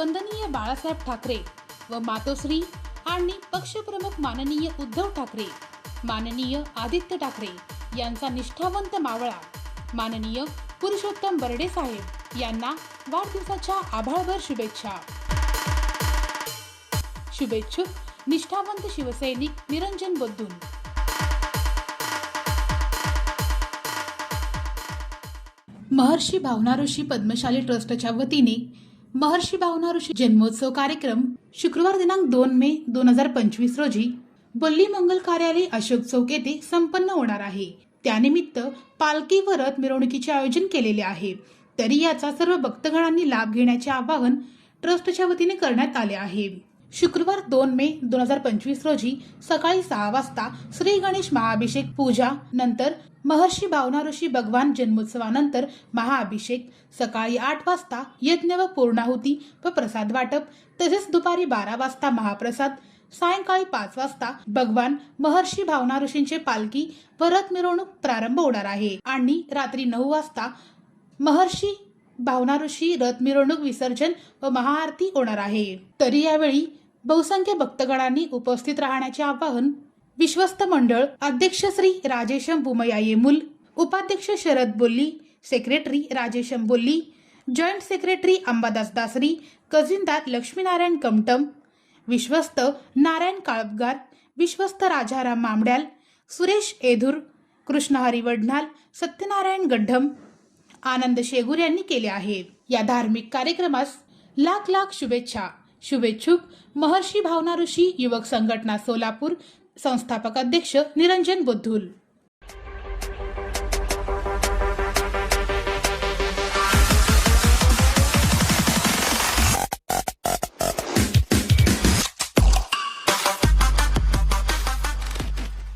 वंदनीय बाळासाहेब ठाकरे व मातोश्री आणि पक्षप्रमुख माननीय उद्धव ठाकरे माननीय आदित्य ठाकरे यांचा निष्ठावंत मावळा माननीय पुरुषोत्तम बर्डे साहेब यांना वाढदिवसाच्या आभाळभर शुभेच्छा. शुभेच्छुक निष्ठावंत शिवसैनिक निरंजन बद्दून महर्षी भावना ऋषी पद्मशाली ट्रस्टच्या वतीने महर्षी भावना ऋषी जन्मोत्सव कार्यक्रम शुक्रवार दिनांक दोन मे दोन हजार पंचवीस रोजी बल्ली मंगल कार्यालय अशोक चौक येथे संपन्न होणार आहे. त्यानिमित्त पालखी व रथ मिरवणुकीचे आयोजन केलेले आहे. तरी याचा सर्व भक्तगणांनी लाभ घेण्याचे आवाहन ट्रस्टच्या वतीने करण्यात आले आहे. शुक्रवार दोन मे दोन हजार पंचवीस रोजी सकाळी सहा वाजता श्री गणेश महाअभिषेक पूजा नंतर महर्षी भावना ऋषी भगवान जन्मोत्सवानंतर महाअभिषेक सकाळी आठ वाजता यज्ञ व पूर्णाहुती व प्रसाद वाटप तसेच दुपारी बारा वाजता महाप्रसाद सायंकाळी पाच वाजता भगवान महर्षी भावना ऋषींचे पालखी व रथ मिरवणूक प्रारंभ होणार आहे. आणि रात्री नऊ वाजता महर्षी भावना ऋषी रथ मिरवणूक विसर्जन व महाआरती होणार आहे. तरी यावेळी बहुसंख्य भक्तगणांनी उपस्थित राहण्याचे आवाहन विश्वस्त मंडळ अध्यक्ष श्री राजेशम बुमया मुल उपाध्यक्ष Sharad Bolli secretary Rajesham Bolli joint secretary Ambadas Dasari कजिनदार Laxminarayan Kamatam विश्वस्त नारायण काळपगार विश्वस्त राजाराम मामड्याल सुरेश एधूर कृष्णहरी वडनाल सत्यनारायण गड्ढम आनंद शेगूर यांनी केले आहे या धार्मिक कार्यक्रमास लाख लाख शुभेच्छा. शुभेच्छुक महर्षी भावना ऋषी युवक संघटना सोलापूर संस्थापक अध्यक्ष निरंजन बुद्धूल.